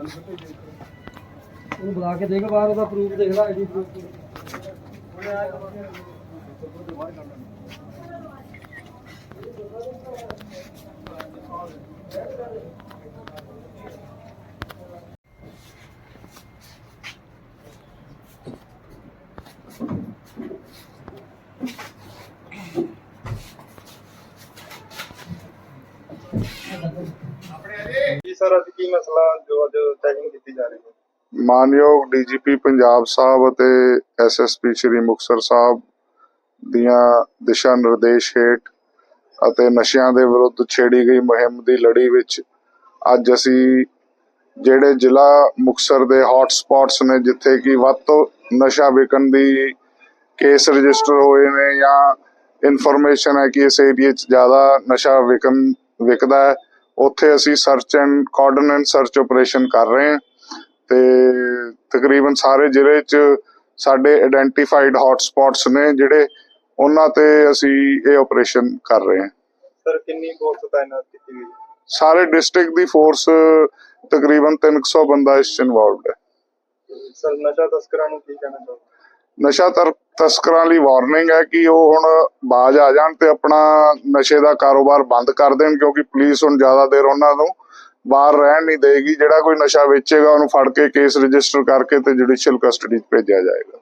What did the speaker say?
ਉਹਨੂੰ ਬੁਲਾ ਕੇ ਦੇਖ ਬਾਹਰ ਉਹਦਾ ਪ੍ਰੂਫ ਦੇਖ ਲੈ ਆਈਡੀ ਪ੍ਰੂਫ ਜੀ ਸਰ, ਅੱਜ ਕੀ ਮਸਲਾ ਜੋ ਅੱਜ ਚੈਕਿੰਗ ਕੀਤੀ ਜਾ ਰਹੀ ਹੈ? ਮਾਨਯੋਗ ਡੀਜੀਪੀ ਪੰਜਾਬ ਸਾਹਿਬ ਅਤੇ ਐਸਐਸਪੀ ਸ਼੍ਰੀ ਮੁਕਤਸਰ ਸਾਹਿਬ ਦੀਆਂ ਦਿਸ਼ਾ ਨਿਰਦੇਸ਼ ਹੇਠ ਅਤੇ ਨਸ਼ਿਆਂ ਦੇ ਵਿਰੁੱਧ ਛੇੜੀ ਗਈ ਮੁਹਿੰਮ ਦੀ ਲੜੀ ਵਿੱਚ ਅੱਜ ਅਸੀਂ ਜਿਹੜੇ ਜ਼ਿਲ੍ਹਾ ਮੁਕਤਸਰ ਦੇ ਹੌਟ ਸਪੌਟਸ ਨੇ, ਜਿੱਥੇ ਕਿ ਵੱਧ ਤੋਂ ਨਸ਼ਾ ਵਿਕਣ ਦੀ ਕੇਸ ਰਜਿਸਟਰ ਹੋਏ ਨੇ ਜਾਂ ਇਨਫੋਰਮੇਸ਼ਨ ਹੈ ਕਿ ਇਸ ਏਰੀਆ 'ਚ ਜ਼ਿਆਦਾ ਨਸ਼ਾ ਵਿਕਣ, ਵਿਕਦਾ ਹੈ ਉੱਥੇ ਅਸੀਂ search and coordinate search operation ਕਰ ਰਹੇ ਹਾਂ ਤੇ ਤਕਰੀਬਨ ਸਾਰੇ ਜ਼ਿਲ੍ਹੇ 'ਚ ਸਾਡੇ ਆਇਡੈਂਟੀਫਾਈਡ ਹੌਟ ਸਪੌਟਸ ਨੇ ਜਿਹੜੇ ਉਹਨਾਂ ਤੇ ਅਸੀਂ ਇਹ ਆਪਰੇਸ਼ਨ ਕਰ ਰਹੇ ਹਾਂ। ਸਰ ਕਿੰਨੀ ਫੋਰਸ ਤਾਇਨਾਤ ਕੀਤੀ ਗਈ? ਸਾਰੇ ਡਿਸਟ੍ਰਿਕਟ ਦੀ ਫੋਰਸ ਤਕਰੀਬਨ 300 ਬੰਦਾ ਇਸ 'ਚ ਇਨਵੋਲਵਡ ਹੈ। ਸਰ ਨਸ਼ਾ ਤਸਕਰਾਂ ਨੂੰ ਕੀ ਕਹਿਣਾ ਚਾਹੁੰਦੇ ਨਸ਼ਾ ਤਰ- ਤਸਕਰਾਂ ਲਈ ਵਾਰਨਿੰਗ ਹੈ ਕਿ ਉਹ ਹੁਣ ਬਾਜ ਆ ਜਾਣ ਤੇ ਆਪਣਾ ਨਸ਼ੇ ਦਾ ਕਾਰੋਬਾਰ ਬੰਦ ਕਰ ਦੇਣ, ਕਿਉਂਕਿ ਪੁਲਿਸ ਹੁਣ ਜ਼ਿਆਦਾ ਦੇਰ ਉਹਨਾਂ ਨੂੰ ਬਾਹਰ ਰਹਿਣ ਨਹੀਂ ਦੇਗੀ। ਜਿਹੜਾ ਕੋਈ ਨਸ਼ਾ ਵੇਚੇਗਾ, ਉਹਨੂੰ ਫੜ ਕੇ ਕੇਸ ਰਜਿਸਟਰ ਕਰਕੇ ਤੇ ਜੁਡੀਸ਼ੀਅਲ ਕਸਟਡੀ 'ਚ ਭੇਜਿਆ ਜਾਏਗਾ।